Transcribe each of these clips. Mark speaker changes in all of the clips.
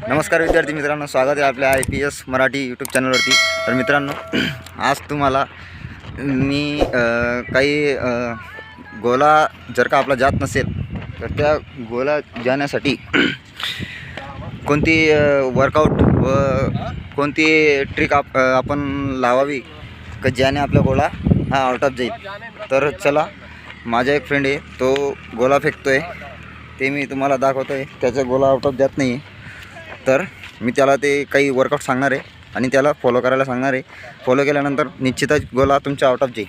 Speaker 1: नमस्कार विद्यार्थी मित्रांनो स्वागत आहे आपल्या I P S Marathi YouTube चॅनलवरती तर मित्रांनो आज तुम्हाला मी काही गोला जर का आपला जात नसेल तर त्या गोला जाण्यासाठी कोणती वर्कआउट व कोणती ट्रिक आप आपण लावावी का ज्याने आपला गोळा हा आउट ऑफ जाईल. तर चला माझा एक फ्रेंड आहे तो गोला फेकतो आहे ते मी तुम्हाला दाखवतो आहे त्याचा गोला आउट ऑफ जात नाही आहे तर मी त्याला ते काही वर्कआउट सांगणार आहे आणि त्याला फॉलो करायला सांगणार आहे. फॉलो केल्यानंतर निश्चितच गोला तुमच्या आउट ऑफ जाईल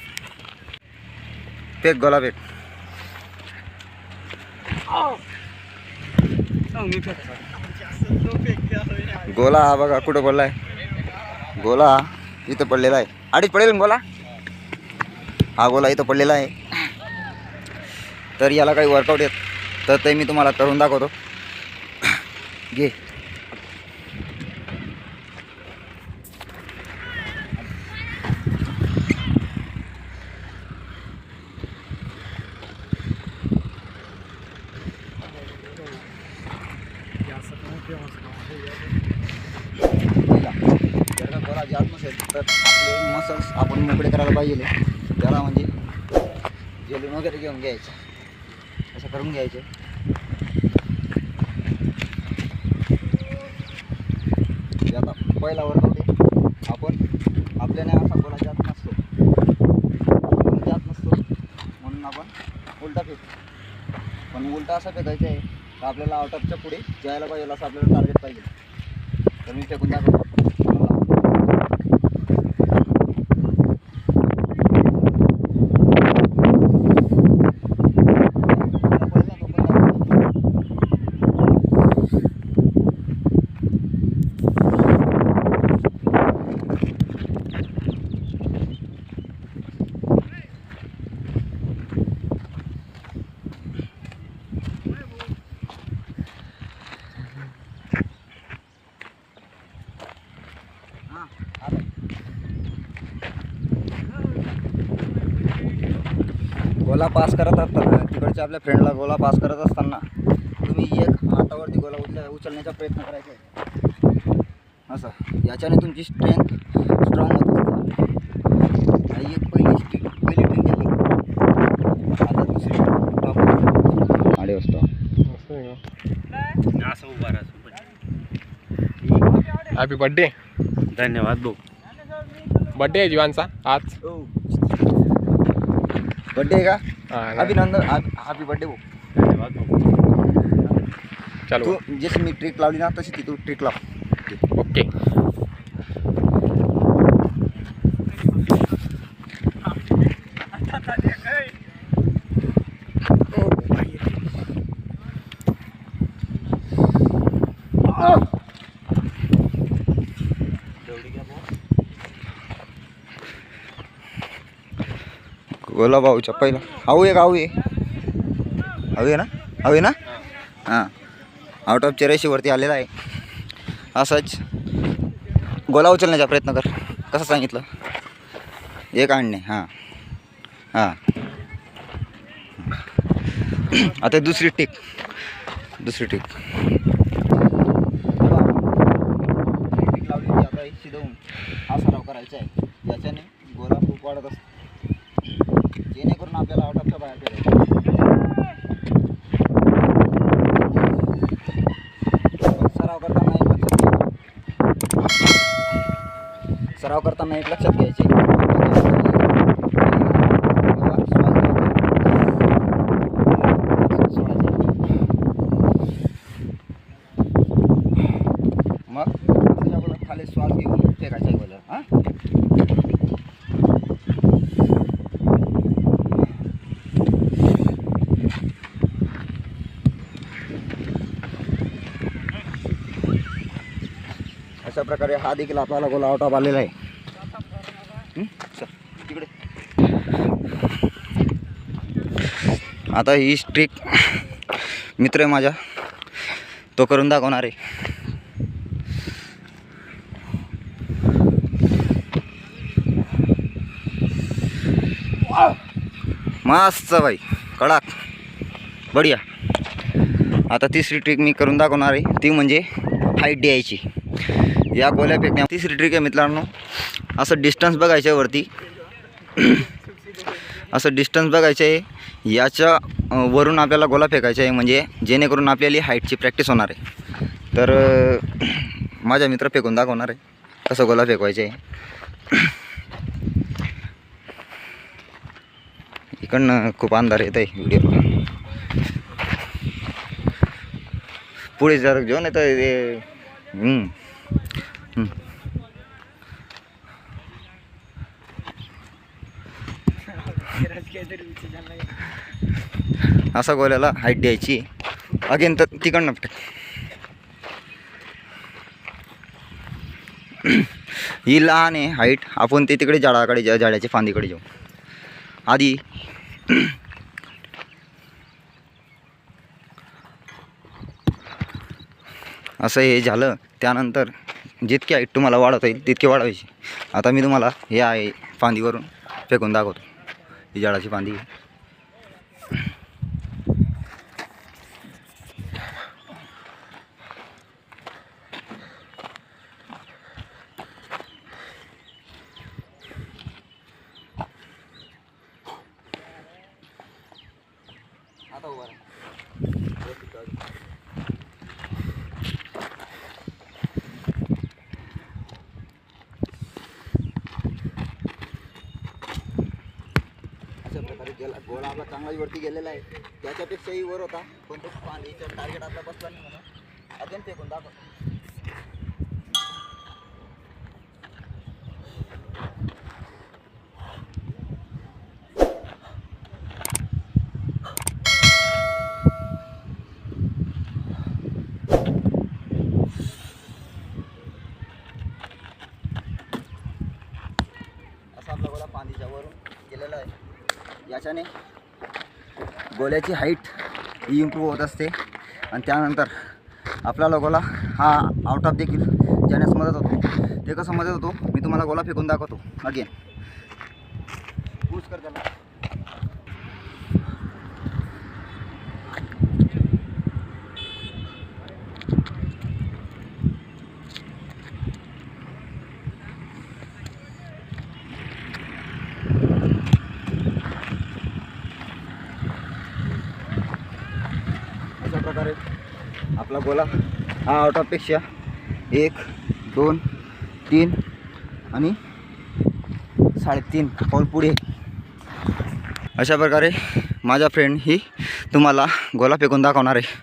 Speaker 1: फेक गोला पेक गोला हा बघा कुठं पडला आहे गोला हा इथं पडलेला आहे. अडीच पडेल ना गोला? हा गोला इथं पडलेला आहे. तर याला काही वर्कआउट येत तर ते मी तुम्हाला करून दाखवतो. घे पहिला जर का गोळा नसेल तर आपले मसल्स आपण मोकळे करायला पाहिजे. त्याला म्हणजे जेलून वगैरे घेऊन घ्यायचं. असं करून घ्यायचं. आता पहिला वर्कआउट आहे आपण आपल्याने असा गोळा जात नसतो. जात नसतो म्हणून आपण उलटा फेकतो पण उलटा असा फेकायचा आहे. तर आपल्याला आउट ऑफच्या पुढे जायला पाहिजे असं आपल्याला टार्गेट पाहिजे. तर मी फेकून दाखवतो हां आलं. गोला पास करत असताना तिकडच्या आपल्या फ्रेंडला गोला पास करत असताना तुम्ही एक हातावरती गोला उचल उचलण्याचा प्रयत्न करायचा आहे. असं. याच्याने तुमची स्ट्रेंथ स्ट्रॉंग होत असते. ही एक पहिली स्ट्रिक पहिली ट्रिक झाली आता दुसरी आडे स्टॉप
Speaker 2: असं उभा राहा
Speaker 3: हॅपी बर्थडे
Speaker 2: धन्यवाद भाऊ.
Speaker 3: बर्थडे आहे जीवांचा आज.
Speaker 1: आहे का. अभिनंदन हॅपी बड्डे भाऊ.
Speaker 2: धन्यवाद भाऊ.
Speaker 3: चलो.
Speaker 1: तू जशी मी ट्रिक लावली ना तशी ती तू ट्रिक लाव.
Speaker 3: ओके.
Speaker 1: गोला भाऊच्या पहिला. हाऊ एक का हाऊ आहे आहे ना? हाऊ आहे ना? हां. आउट ऑफ चौऱ्याऐंशीवरती आलेला आहे. असंच. गोला उचलण्याचा प्रयत्न कर. कसं सांगितलं? एक आणणे. हां. हां. आता दुसरी टिक. दुसरी टिक. लावली आता शिदवून हा सराव करायचा आहे. याच्याने गोला खूप वाढत असतो जेणेकरून आपल्याला आउट ऑफच्या बाहेर पडायचं पण सराव करताना एक लक्षात घ्यायचं सराव करताना एक लक्षात घ्यायचे. मग त्याच्याकडून खाली श्वास घेऊन फेकायचा गोला हां? अशा प्रकारे हा देखील आपल्याला गोल आउट ऑफ आलेला आहे हं? चल, तिकडे आता ही स्ट्रिक मित्र आहे माझा तो करून दाखवणार आहे. मस्त भाई कडाक. बढिया. आता तिसरी ट्रिक मी करून दाखवणार आहे. ती म्हणजे हाईट द्यायची. या गोल्या फेकण्या तिसरी ट्रिक आहे मित्रांनो. असं डिस्टन्स बघायच्या वरती असं डिस्टन्स बघायचं आहे. याच्या वरून आपल्याला गोला फेकायचा आहे. म्हणजे जेणेकरून आपल्याला हाईटची प्रॅक्टिस होणार आहे. तर माझा मित्र फेकून दाखवणार आहे. कसं गोला फेकवायचं आहे. इकडनं खूप अंधार येत आहे व्हिडिओ पुढे जर घेऊन येतं ते. असा गोल्याला हाईट द्यायची. अगेन तर तिकडनं फेक. ही लहान आहे हाईट. आपण ते तिकडे झाडाकडे जा झाडाच्या फांदीकडे जाऊ. आधी असं हे झालं. त्यानंतर जितकी हाईट तुम्हाला वाढवता येईल तितकी वाढवायची. आता मी तुम्हाला हे आहे फांदीवरून फेकून दाखवतो. ही झाडाची फांदी आता उभा गेला गोळा आपला चांगलाच वरती गेलेला आहे. त्याच्यापेक्षाही वर होता पण तो पाणी टार्गेट आपला बसला नाही म्हणून. अजून फेकून दाखव असा आपला गोळा पांदीच्या वरून गेलेला दिवसाने गोल्याची हाईट ही इम्प्रूव्ह होत असते. आणि त्यानंतर आपल्याला गोला हा आउट ऑफ देखील जाण्यास मदत होतो. ते कसं मदत होतो? मी तुम्हाला गोला फेकून दाखवतो. अगेन पूस कर त्याला अशा प्रकारे आपला गोला हा आउट ऑफपेक्षा एक दोन तीन आणि साडेतीन. पाऊल पुढे. अशा प्रकारे माझा फ्रेंड ही तुम्हाला गोला फेकून दाखवणार आहे.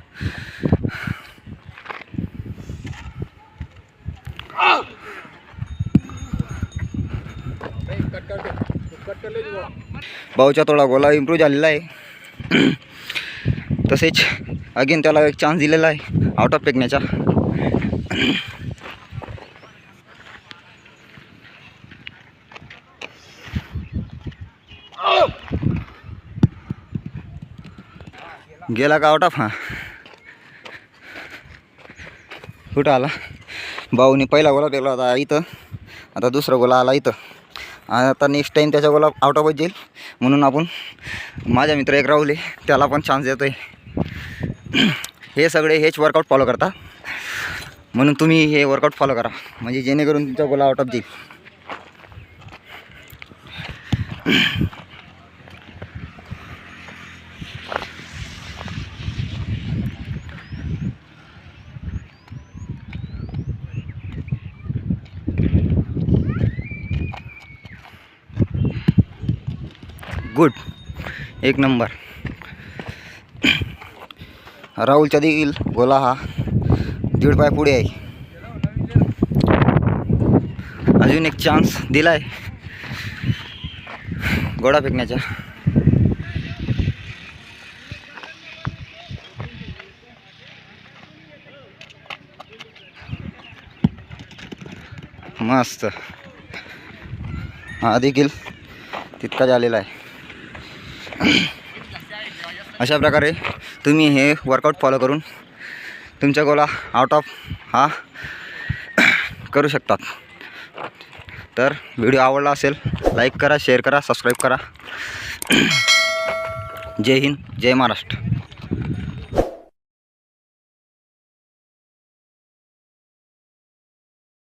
Speaker 1: भाऊच्या थोडा गोला इम्प्रूव्ह झालेला आहे. तसेच अगेन त्याला एक चान्स दिलेला आहे आउट ऑफ फेकण्याचा. गेला का आउट ऑफ हां. कुठं आला? भाऊने पहिला गोला फेकला होता इथं. आता दुसरा गोला आला इथं. आता नेक्स्ट टाईम त्याच्या गोला आउट ऑफच जाईल. म्हणून आपण माझ्या मित्र एक राहुले त्याला पण चान्स देतो आहे हे सगळे हेच वर्कआउट फॉलो करता. म्हणून तुम्ही हे वर्कआउट फॉलो करा. म्हणजे जेणेकरून तुमचा गोला आउट ऑफ जाईल. गुड एक नंबर राहुलच्या देखील गोला हा दीड पाय पुढे आहे. अजून एक चान्स दिला आहे गोडा फेकण्याचा. मस्त. हा देखील तितका झालेला आहे. अशा प्रकारे तुम्ही हे वर्कआउट फॉलो करून तुमच्या गोला आउट ऑफ हा करू शकतात. तर व्हिडिओ आवडला असेल लाईक करा शेअर करा सबस्क्राईब करा. जय हिंद जय महाराष्ट्र.